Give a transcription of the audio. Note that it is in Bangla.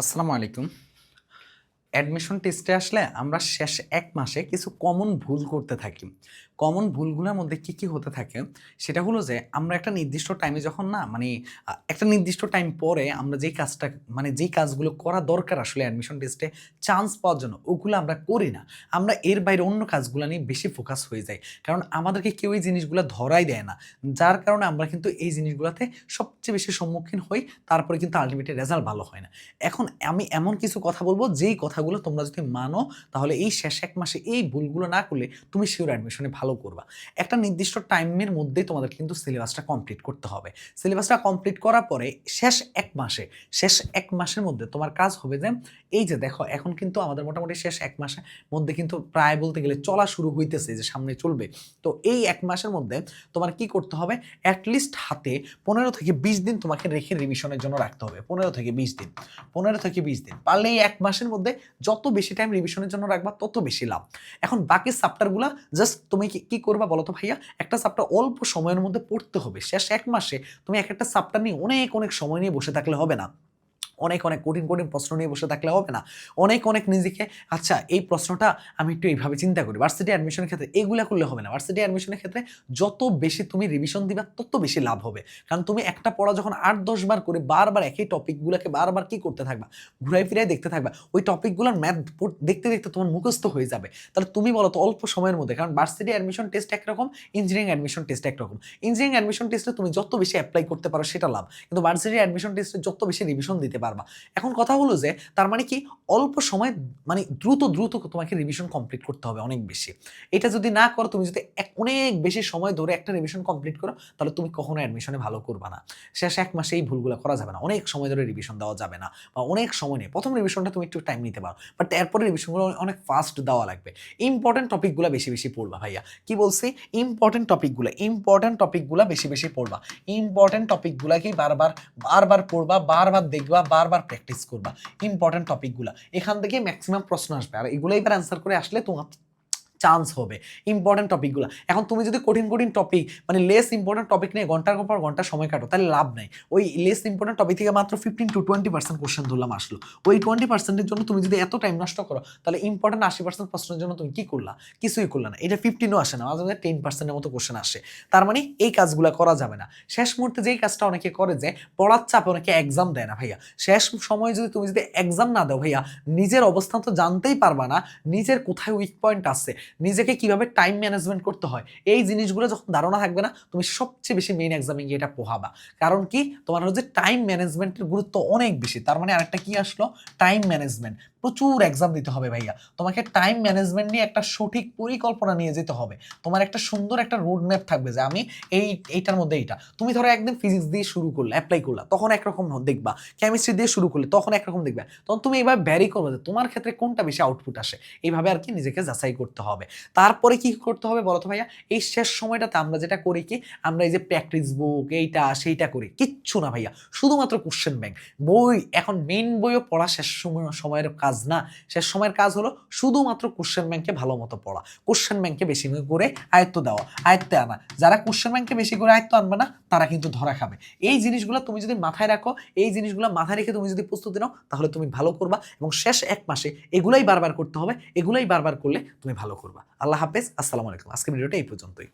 আসসালামু আলাইকুম। অ্যাডমিশন টেস্টে আসলে আমরা শেষ এক মাসে কিছু কমন ভুল করতে থাকি। কমন ভুলগুলোর মধ্যে কি কি হতে থাকে? সেটা হলো যে, আমরা একটা নির্দিষ্ট টাইমে যখন না মানে একটা নির্দিষ্ট টাইম পরে আমরা যেই কাজটা মানে যেই কাজগুলো করা দরকার আসলে অ্যাডমিশন টেস্টে চান্স পাওয়ার জন্য, ওগুলো আমরা করি না। আমরা এর বাইরে অন্য কাজগুলো নিয়ে বেশি ফোকাস হয়ে যাই। কারণ আমাদেরকে কেউ এই জিনিসগুলো ধরাই দেয় না। যার কারণে আমরা কিন্তু এই জিনিসগুলোতে সবচেয়ে বেশি সম্মুখীন হই, তারপরে কিন্তু আলটিমেটলি রেজাল্ট ভালো হয় না। এখন আমি এমন কিছু কথা বলব, যেই কথাগুলো তোমরা যদি মানো, তাহলে এই শেষ এক মাসে এই ভুলগুলো না করলে তুমি শিওর অ্যাডমিশনে ভালো করবা। একটা নির্দিষ্ট টাইমের মধ্যেই তোমাদের কিন্তু সিলেবাসটা কমপ্লিট করতে হবে। সিলেবাসটা কমপ্লিট করার পরে শেষ এক মাসে, শেষ এক মাসের মধ্যে তোমার কাজ হবে যে, এই যে দেখো, এখন কিন্তু আমাদের মোটামুটি শেষ এক মাসের মধ্যে কিন্তু প্রায় বলতে গেলে চলা শুরু হইতেছে যে সামনে চলবে। তো এই এক মাসের মধ্যে তোমার কি করতে হবে? অ্যাটলিস্ট হাতে পনেরো থেকে বিশ দিন তোমাকে রেখে রিভিশনের জন্য রাখতে হবে। পনেরো থেকে বিশ দিন, পনেরো থেকে বিশ দিন। পারলে এই এক মাসের মধ্যে যত বেশি টাইম রিভিশনের জন্য রাখবা, তত বেশি লাভ। এখন বাকি সাপ্টারগুলো জাস্ট তুমি কি করবা বলো তো ভাইয়া? একটা সাপ্টার অল্প সময়ের মধ্যে পড়তে হবে। শেষ এক মাসে তুমি এক একটা সাপ্টার নিয়ে অনেক অনেক সময় নিয়ে বসে থাকলে হবে না। অনেক অনেক কঠিন কঠিন প্রশ্ন নিয়ে বসে থাকলে হবে না। অনেক অনেক নিজেকে আচ্ছা এই প্রশ্নটা আমি একটু এইভাবে চিন্তা করি। ভার্সিটি অ্যাডমিশনের ক্ষেত্রে এগুলা করলে হবে না। ভার্সিটি অ্যাডমিশনের ক্ষেত্রে যত বেশি তুমি রিভিশন দিবা, তত বেশি লাভ হবে। কারণ তুমি একটা পড়া যখন আট, দশ বার করে বারবার একই টপিকগুলোকে বারবার কি করতে থাকবা? ঘুরাই ফিরাই দেখতে থাকবা। ওই টপিকগুলোর ম্যাথ দেখতে দেখতে তোমার মুখস্থ হয়ে যাবে। তাহলে তুমি বলো তো অল্প সময়ের মধ্যে, কারণ ভার্সিটি অ্যাডমিশন টেস্ট একরকম ইঞ্জিনিয়ারিং অ্যাডমিশন টেস্ট একরকম। ইঞ্জিনিয়ারিং অ্যাডমিশন টেস্টে তুমি যত বেশি অ্যাপ্লাই করতে পারো সেটা লাভ। কিন্তু ভার্সিটি অ্যাডমিশন টেস্টে যত বেশি রিভিশন দিতে পারবা। এখন কথা হলো যে, তার মানে কি অল্প সময় মানে দ্রুত দ্রুত তোমাকে রিভিশন কমপ্লিট করতে হবে অনেক বেশি। এটা যদি না করো, তুমি যদি এক, অনেক বেশি সময় ধরে একটা রিভিশন কমপ্লিট করো, তাহলে তুমি কখনো অ্যাডমিশনে ভালো করবা না। শেষ এক মাসে এই ভুলগুলো করা যাবে না। অনেক সময় ধরে রিভিশন দেওয়া যাবে না বা অনেক সময় নেই। প্রথম রিভিশনটা তুমি একটু টাইম নিতে পারো। বাট এরপরে রিভিশনগুলো অনেক ফাস্ট দেওয়া লাগবে। ইম্পর্টেন্ট টপিকগুলো বেশি বেশি পড়বা ভাইয়া। কি বলছি? ইম্পর্টেন্ট টপিকগুলো ইম্পর্টেন্ট টপিকগুলো বেশি বেশি পড়বা। ইম্পর্টেন্ট টপিকগুলোকেই বারবার বারবার পড়বা, বারবার দেখবা বারবার প্র্যাকটিস করবা। ইম্পর্টেন্ট টপিকগুলো এখান থেকে ম্যাক্সিমাম প্রশ্ন আসবে। আর এগুলো এবার অ্যান্সার করে আসলে তোমার চান্স হবে। ইম্পর্টেন্ট টপিকগুলো এখন তুমি যদি কঠিন কঠিন টপিক মানে লেস ইম্পর্টেন্ট টপিক নিয়ে ঘণ্টার পর ঘণ্টা সময় কাটো, তাহলে লাভ নাই। ওই লেস ইম্পর্টেন্ট টপিক থেকে মাত্র fifteen to twenty percent question ধরলাম আসলো। ওই টোয়েন্টি পার্সেন্টের জন্য তুমি যদি এত টাইম নষ্ট করো, তাহলে ইম্পর্টেন্ট আশি পার্সেন্ট প্রশ্নের জন্য তুমি কি করলা? কিছুই করলা না। এটা ফিফটিনও আসে না, মাঝে মাঝে টেন পার্সেন্টের মতো কোশ্চেন আসে। তার মানে এই কাজগুলো করা যাবে না। শেষ মুহূর্তে যেই কাজটা অনেকে করে যে, পড়ার চাপে অনেকে এক্সাম দেয় না ভাইয়া। শেষ সময় যদি তুমি যদি এক্সাম না দাও ভাইয়া, নিজের অবস্থান তো জানতেই পারবা না, নিজের কোথায় উইক পয়েন্ট আছে। নিজেকে কীভাবে টাইম ম্যানেজমেন্ট করতে হয়, এই জিনিসগুলো যখন ধারণা থাকবে না, তুমি সবচেয়ে বেশি মেইন এক্সামে গিয়ে এটা পোহাবা। কারণ কি? তোমার হচ্ছে টাইম ম্যানেজমেন্টের গুরুত্ব অনেক বেশি। তার মানে আরেকটা কি আসলো? টাইম ম্যানেজমেন্ট প্রচুর এক্সাম দিতে হবে ভাইয়া। তোমাকে টাইম ম্যানেজমেন্ট নিয়ে একটা সঠিক পরিকল্পনা নিয়ে যেতে হবে। তোমার একটা সুন্দর একটা রোড ম্যাপ থাকবে যে আমি এই, এইটার মধ্যে এইটা। তুমি ধরো একদিন ফিজিক্স দিয়ে শুরু করলে অ্যাপ্লাই করলা, তখন একরকম দেখবা। কেমিস্ট্রি দিয়ে শুরু করলে, তখন একরকম দেখবে। তখন তুমি এইভাবে ভ্যারি করবে যে তোমার ক্ষেত্রে কোনটা বেশি আউটপুট আসে। এইভাবে আর কি নিজেকে যাচাই করতে হবে। তারপরে কি করতে হবে বলো তো ভাইয়া? এই শেষ সময়টাতে আমরা যেটা করি কি? আমরা এই যে প্র্যাকটিস বুক এইটা, সেইটা করি। কিচ্ছু না ভাইয়া। শুধুমাত্র কোশ্চেন ব্যাংক বই, এখন মেইন বইও পড়া শেষ সময়, সময়ের কাজ না। শেষ সময়ের কাজ হলো শুধুমাত্র কোশ্চেন ব্যাংকে ভালো মতো পড়া। কোশ্চেন ব্যাংকে বেশি করে আয়ত্ত দেওয়া, আয়ত্তে আনা। যারা কোশ্চেন ব্যাংকে বেশি করে আয়ত্ত আনবে না, তারা কিন্তু ধরা খাবে। এই জিনিসগুলো তুমি যদি মাথায় রাখো, এই জিনিসগুলো মাথায় রেখে তুমি যদি প্রস্তুতি নাও, তাহলে তুমি ভালো করবা এবং শেষ এক মাসে এগুলাই বারবার করতে হবে, এগুলাই বারবার করলে তুমি ভালো করবা। আল্লাহ হাফেজ, আসসালামু আলাইকুম। আজকে ভিডিওটা এই পর্যন্তই।